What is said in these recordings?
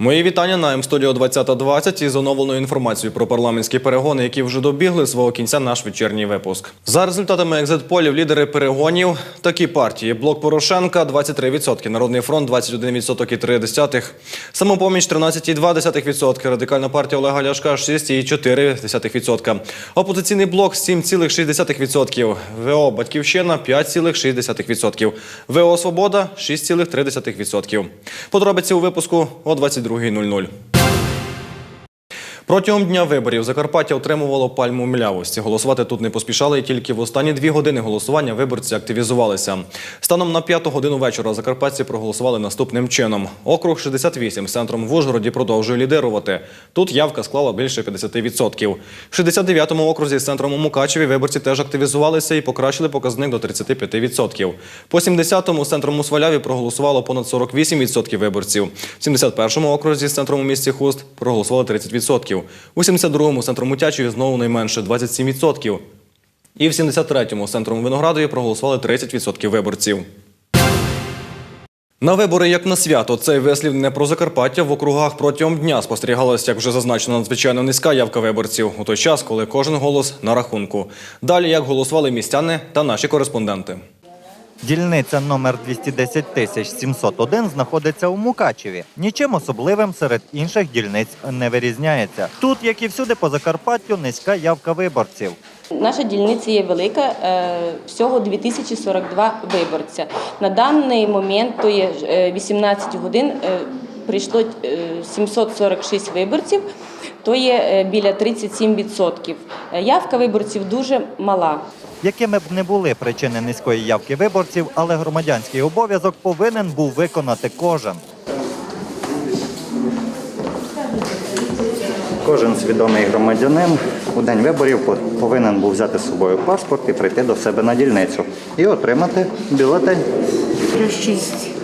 Мої вітання на М-студіо 2020 із оновленою інформацією про парламентські перегони, які вже добігли свого кінця наш вечірній випуск. За результатами екзит-полів лідери перегонів такі партії: Блок Порошенка 23%, Народний фронт 21,3%, Самопоміч 13,2%, Радикальна партія Олега Ляшка 6,4%, Опозиційний блок 7,6%, ВО Батьківщина 5,6%, ВО Свобода 6,3%. Подробиці у випуску о 22.00. Протягом дня виборів Закарпаття отримувало пальму млявості. Голосувати тут не поспішали, і тільки в останні дві години голосування виборці активізувалися. Станом на п'яту годину вечора закарпатці проголосували наступним чином. Округ 68 з центром в Ужгороді продовжує лідирувати. Тут явка склала більше 50%. В 69-му окрузі з центром у Мукачеві виборці теж активізувалися і покращили показник до 35%. По 70-му з центром у Сваляві проголосувало понад 48% виборців. В 71-му окрузі з центром у місті Хуст проголосували 30%. У 72-му центром у знову найменше 27%. І в 73-му центром у Виноградові проголосували 30% виборців. На вибори як на свято. Цей вислів не про Закарпаття в округах протягом дня спостерігалася, як вже зазначено, надзвичайно низька явка виборців у той час, коли кожен голос на рахунку. Далі як голосували містяни та наші кореспонденти. Дільниця номер 210 701 знаходиться у Мукачеві. Нічим особливим серед інших дільниць не вирізняється. Тут, як і всюди по Закарпаттю, низька явка виборців. Наша дільниця є велика, е, всього 2042 виборця. На даний момент, то є е, 18 годин, е, прийшло е, 746 виборців, то є е, біля 37%. Е, Явка виборців дуже мала. Якими б не були причини низької явки виборців, але громадянський обов'язок повинен був виконати кожен. Кожен свідомий громадянин у день виборів повинен був взяти з собою паспорт і прийти до себе на дільницю і отримати бюлетень. Плюс 6.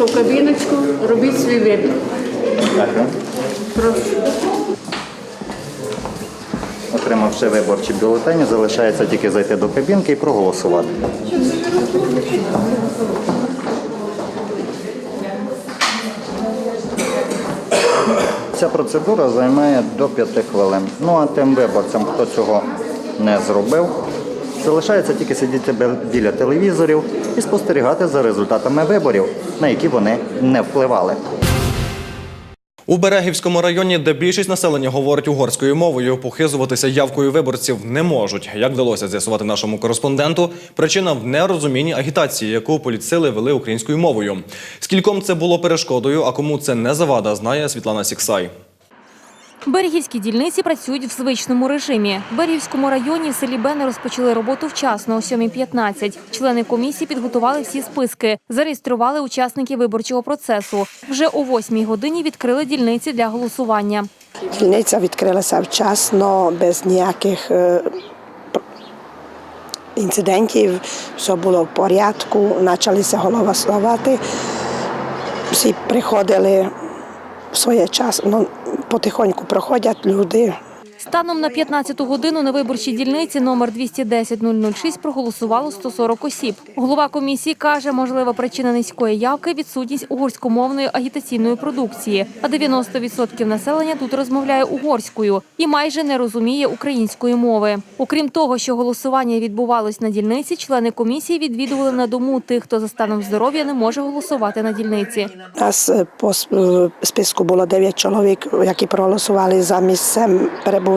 Ласка, кабіночку, робіть свій вибір. Прошу. Отримавши виборчі бюлетені, залишається тільки зайти до кабінки і проголосувати. Ця процедура займає до 5 хвилин. Ну а тим виборцям, хто цього не зробив, залишається тільки сидіти біля телевізорів і спостерігати за результатами виборів, на які вони не впливали. У Берегівському районі, де більшість населення говорить угорською мовою, похизуватися явкою виборців не можуть. Як вдалося з'ясувати нашому кореспонденту, причина в нерозумінні агітації, яку політсили вели українською мовою. Скільком це було перешкодою, а кому це не завада, знає Світлана Сіксай. Берегівські дільниці працюють в звичному режимі. В Берегівському районі в селі Бени розпочали роботу вчасно о 7.15. Члени комісії підготували всі списки, зареєстрували учасників виборчого процесу. Вже о 8 годині відкрили дільниці для голосування. Дільниця відкрилася вчасно, без ніяких е, інцидентів, все було в порядку, почалися голосувати. Всі приходили в своє час, ну, потихоньку проходять люди. Станом на 15 годину на виборчій дільниці номер 210-006 проголосувало 140 осіб. Голова комісії каже, можлива причина низької явки – відсутність угорськомовної агітаційної продукції. А 90% населення тут розмовляє угорською і майже не розуміє української мови. Окрім того, що голосування відбувалось на дільниці, члени комісії відвідували на дому тих, хто за станом здоров'я не може голосувати на дільниці. Нас е, по е, списку було 9 чоловік, які проголосували за місцем перебування,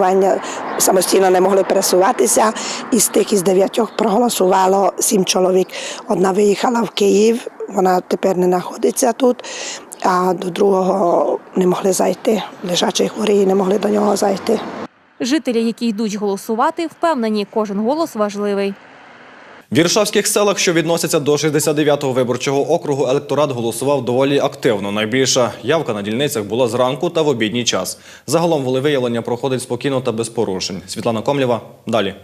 самостійно не могли пересуватися. Із тих із дев'ятьох проголосувало сім чоловік. Одна виїхала в Київ, вона тепер не знаходиться тут, а до другого не могли зайти. Лежачі хворі не могли до нього зайти. Жителі, які йдуть голосувати, впевнені, кожен голос важливий. В Віршавських селах, що відносяться до 69-го виборчого округу, електорат голосував доволі активно. Найбільша явка на дільницях була зранку та в обідній час. Загалом волевиявлення проходить спокійно та без порушень. Світлана Комлєва далі.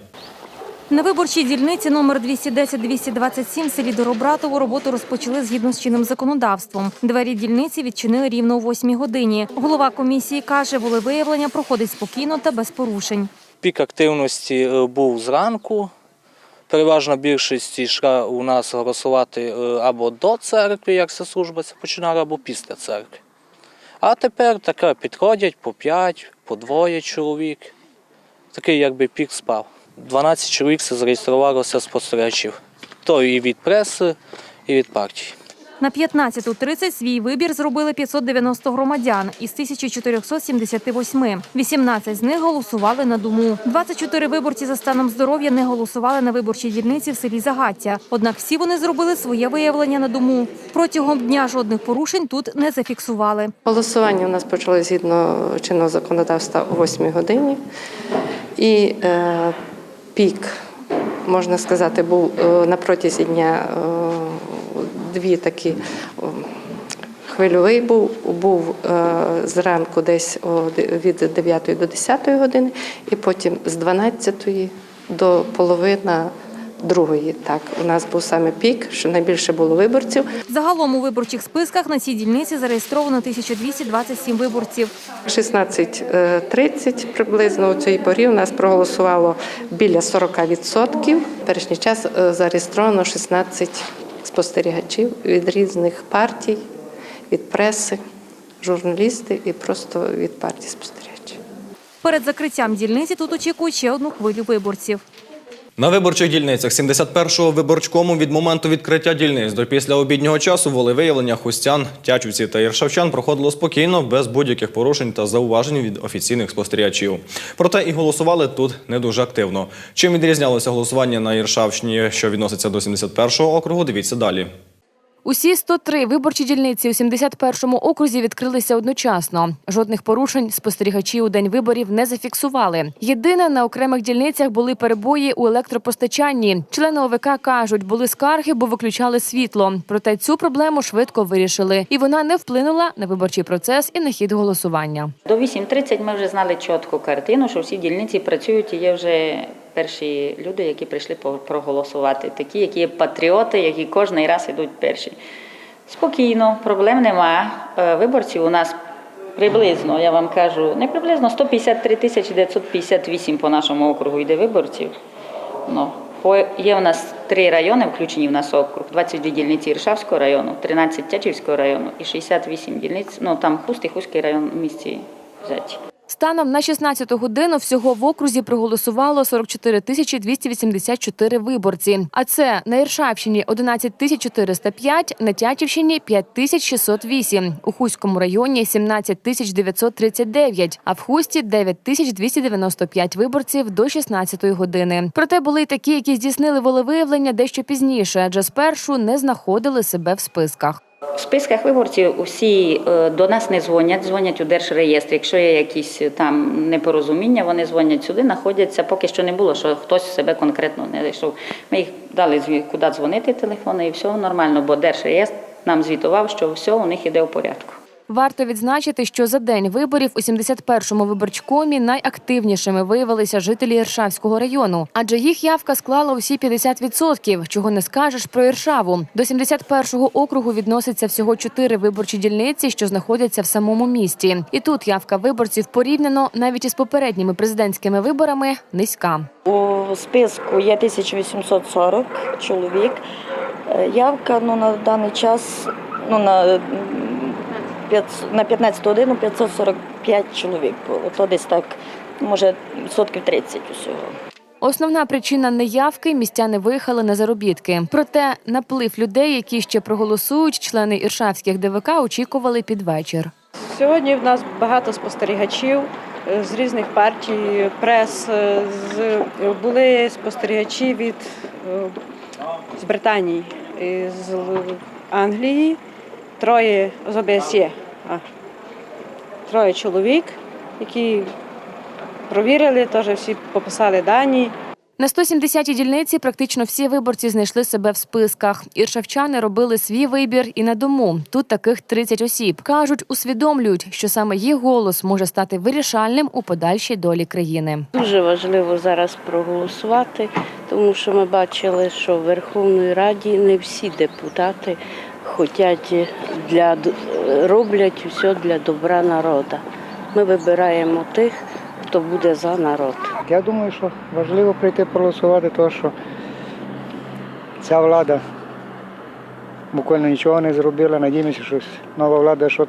На виборчій дільниці номер 210-227 в селі Доробратово роботу розпочали згідно з чинним законодавством. Двері дільниці відчинили рівно о 8 годині. Голова комісії каже, волевиявлення проходить спокійно та без порушень. Пік активності е, був зранку. Переважна більшість йшла у нас голосувати е, або до церкви, як ця служба починала, або після церкви. А тепер таке підходять по п'ять, по двоє чоловік. Такий якби пік спав. 12 чоловік зареєструвалося спостерігачів. То і від преси, і від партії. На 15.30 свій вибір зробили 590 громадян із 1478. 18 з них голосували на Думу. 24 виборці за станом здоров'я не голосували на виборчій дільниці в селі Загаття. Однак всі вони зробили своє виявлення на Думу. Протягом дня жодних порушень тут не зафіксували. Голосування у нас почалося згідно чинного законодавства о 8 годині. І е, пік, можна сказати, був е, на протязі дня е, дві такі. Хвильовий був, був е, зранку десь від 9 до 10 години, і потім з 12 до половини другої. Так, у нас був саме пік, що найбільше було виборців. Загалом у виборчих списках на цій дільниці зареєстровано 1227 виборців. 16.30 приблизно у цій порі у нас проголосувало біля 40%. В Першній час е, зареєстровано 16 спостерігачів від різних партій, від преси, журналісти і просто від партії спостерігачів. Перед закриттям дільниці тут очікують ще одну хвилю виборців. На виборчих дільницях 71-го виборчкому від моменту відкриття дільниць до післяобіднього часу волевиявлення хустян, тячівці та іршавчан проходило спокійно, без будь-яких порушень та зауважень від офіційних спостерігачів. Проте і голосували тут не дуже активно. Чим відрізнялося голосування на Іршавщині, що відноситься до 71-го округу, дивіться далі. Усі 103 виборчі дільниці у 71-му окрузі відкрилися одночасно. Жодних порушень спостерігачі у день виборів не зафіксували. Єдине, на окремих дільницях були перебої у електропостачанні. Члени ОВК кажуть, були скарги, бо виключали світло. Проте цю проблему швидко вирішили, і вона не вплинула на виборчий процес і на хід голосування. До 8.30 ми вже знали чітку картину, що всі дільниці працюють і є вже перші люди, які прийшли проголосувати. Такі, які патріоти, які кожен раз йдуть перші. Спокійно, проблем нема. Е, Виборців у нас приблизно, я вам кажу, не приблизно 153 тисячі 958 по нашому округу йде виборців. Ну, є у нас три райони, включені в нас округ, 22 дільниці Іршавського району, 13 Тячівського району і 68 дільниць, ну там Хуст і Хуський район в місті взяті. Станом на 16 годину всього в окрузі проголосувало 44 тисячі 284 виборці. А це на Іршавщині 11 тисяч 405, на Тячівщині 5 тисяч 608, у Хуському районі 17 тисяч 939, а в Хусті 9 тисяч 295 виборців до 16 години. Проте були й такі, які здійснили волевиявлення дещо пізніше, адже спершу не знаходили себе в списках. В списках виборців усі е, до нас не дзвонять, дзвонять у держреєстр. Якщо є якісь е, там непорозуміння, вони дзвонять сюди, знаходяться. Поки що не було, що хтось себе конкретно не знайшов. Ми їх дали куди дзвонити телефони, і все нормально, бо держреєстр нам звітував, що все у них іде у порядку. Варто відзначити, що за день виборів у 71-му виборчкомі найактивнішими виявилися жителі Іршавського району, адже їх явка склала усі 50%, чого не скажеш про Іршаву. До 71-го округу відноситься всього чотири виборчі дільниці, що знаходяться в самому місті. І тут явка виборців порівняно навіть із попередніми президентськими виборами низька. У списку є 1840 чоловік. Е, Явка ну, на даний час ну, на, на 15 годину 545 чоловік було. То десь так, може, відсотків 30 усього. Основна причина неявки містяни виїхали на заробітки. Проте наплив людей, які ще проголосують, члени іршавських ДВК очікували під вечір. Сьогодні в нас багато спостерігачів е, з різних партій, прес. е, З, були спостерігачі від е, з Британії, з Англії, троє з ОБСЄ. а, Троє чоловік, які провірили, теж всі пописали дані. На 170-й дільниці практично всі виборці знайшли себе в списках. Іршавчани робили свій вибір і на дому. Тут таких 30 осіб. Кажуть, усвідомлюють, що саме їх голос може стати вирішальним у подальшій долі країни. Дуже важливо зараз проголосувати, тому що ми бачили, що в Верховній Раді не всі депутати хочуть для роблять все для добра народу. Ми вибираємо тих, хто буде за народ. Я думаю, що важливо прийти проголосувати, тому що ця влада буквально нічого не зробила. Надіємося, що нова влада щось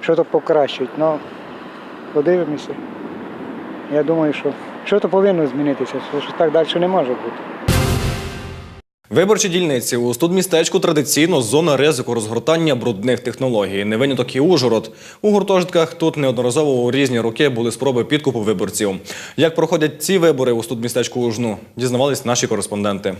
що покращить. Ну, подивимося. Я думаю, що щось повинно змінитися, що так далі не може бути. Виборчі дільниці у студмістечку традиційно зона ризику розгортання брудних технологій. Не виняток і Ужгород. У гуртожитках тут неодноразово у різні роки були спроби підкупу виборців. Як проходять ці вибори у студмістечку Ужну, дізнавались наші кореспонденти.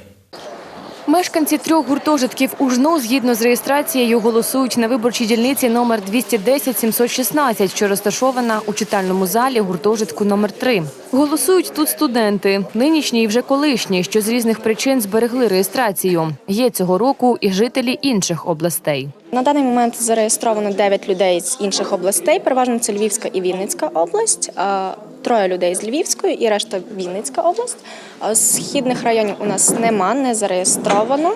Мешканці трьох гуртожитків УЖНУ згідно з реєстрацією голосують на виборчій дільниці номер 210-716, що розташована у читальному залі гуртожитку номер 3. Голосують тут студенти, нинішні і вже колишні, що з різних причин зберегли реєстрацію. Є цього року і жителі інших областей. На даний момент зареєстровано 9 людей з інших областей. Переважно це Львівська і Вінницька область. Троє людей з Львівської і решта Вінницька область. Східних районів у нас нема, не зареєстровано.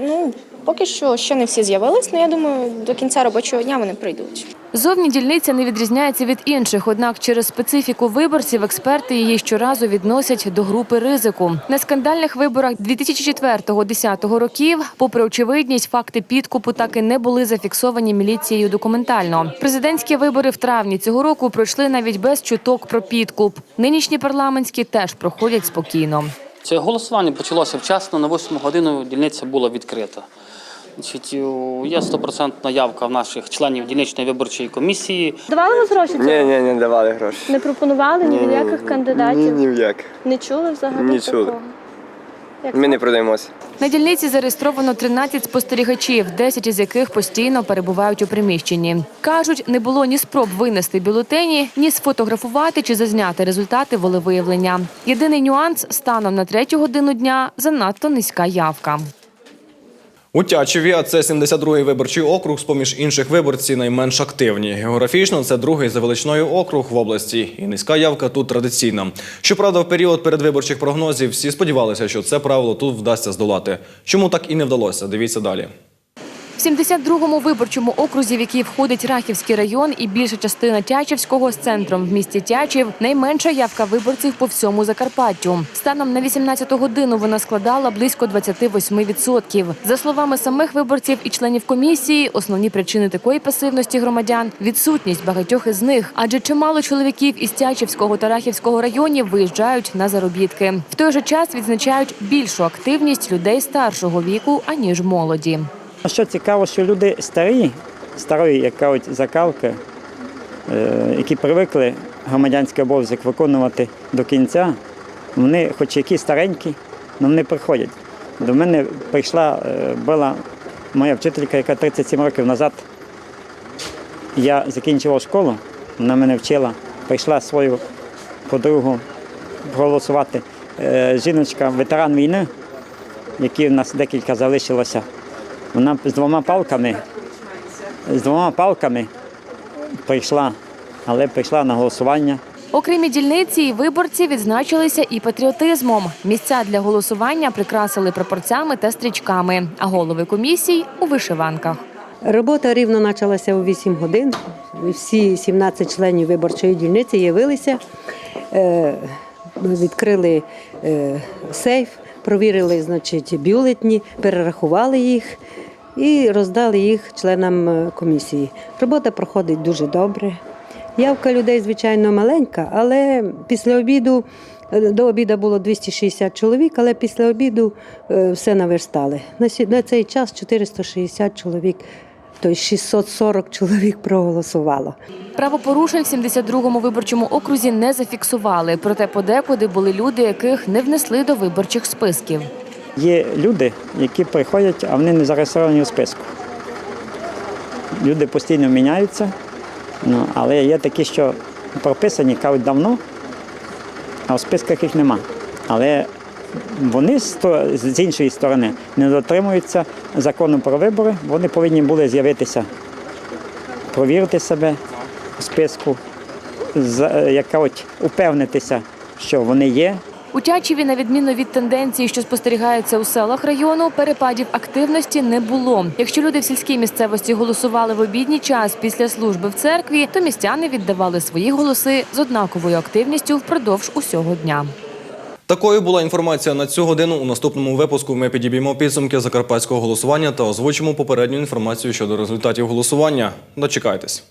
Ну, поки що ще не всі з'явились, але я думаю, до кінця робочого дня вони прийдуть. Зовні дільниця не відрізняється від інших, однак через специфіку виборців експерти її щоразу відносять до групи ризику. На скандальних виборах 2004-2010 років, попри очевидність, факти підкупу так і не були зафіксовані міліцією документально. Президентські вибори в травні цього року пройшли навіть без чуток про підкуп. Нинішні парламентські теж проходять спокійно. Це голосування почалося вчасно, на 8 годину дільниця була відкрита. Значить, є стопроцентна явка в наших членів дільничної виборчої комісії. Давали вас гроші? Ні, ні, не давали гроші. Не пропонували ні від яких Ні, кандидатів? ні в як. Не чули взагалі Не чули. такого? Як Ми не продаємося. На дільниці зареєстровано 13 спостерігачів, 10 із яких постійно перебувають у приміщенні. Кажуть, не було ні спроб винести бюлетені, ні сфотографувати чи зазняти результати волевиявлення. Єдиний нюанс станом на третю годину дня занадто низька явка. У Тячеві, а це 72-й виборчий округ, з-поміж інших виборці найменш активні. Географічно це другий за величиною округ в області, і низька явка тут традиційна. Щоправда, в період передвиборчих прогнозів всі сподівалися, що це правило тут вдасться здолати. Чому так і не вдалося? Дивіться далі. В 72-му виборчому окрузі, в який входить Рахівський район і більша частина Тячівського з центром в місті Тячів, найменша явка виборців по всьому Закарпаттю. Станом на 18-ту годину вона складала близько 28%. За словами самих виборців і членів комісії, основні причини такої пасивності громадян відсутність багатьох із них, адже чимало чоловіків із Тячівського та Рахівського районів виїжджають на заробітки. В той же час відзначають більшу активність людей старшого віку аніж молоді. Що цікаво, що люди старі, старої, як кажуть, закалки, е, які привикли громадянський обов'язок виконувати до кінця, вони, хоч які старенькі, але вони приходять. До мене прийшла, е, була моя вчителька, яка 37 років назад. Я закінчував школу, вона мене вчила, прийшла свою подругу проголосувати. Е, Жіночка, ветеран війни, які в нас декілька залишилося. Вона з двома палками, з двома палками прийшла, але прийшла на голосування. Окремі дільниці і виборці відзначилися і патріотизмом. Місця для голосування прикрасили прапорцями та стрічками, а голови комісій у вишиванках. Робота рівно почалася у 8 годин. Всі 17 членів виборчої дільниці явилися, е, відкрили е, сейф, провірили значить, бюлетні, перерахували їх і роздали їх членам е, комісії. Робота проходить дуже добре. Явка людей, звичайно, маленька, але після обіду. е, До обіду було 260 чоловік, але після обіду е, все наверстали. На цей час 460 чоловік, тобто 640 чоловік проголосувало. Правопорушень в 72-му виборчому окрузі не зафіксували, проте подекуди були люди, яких не внесли до виборчих списків. Є люди, які приходять, а вони не зареєстровані у списку. Люди постійно міняються, ну, але є такі, що прописані, кажуть давно, а в списках їх нема. Але вони з іншої сторони не дотримуються закону про вибори. Вони повинні були з'явитися, провірити себе у списку, яка от упевнитися, що вони є, У Тячеві, на відміну від тенденції, що спостерігаються у селах району, перепадів активності не було. Якщо люди в сільській місцевості голосували в обідній час після служби в церкві, то містяни віддавали свої голоси з однаковою активністю впродовж усього дня. Такою була інформація на цю годину. У наступному випуску ми підіб'ємо підсумки закарпатського голосування та озвучимо попередню інформацію щодо результатів голосування. Дочекайтесь.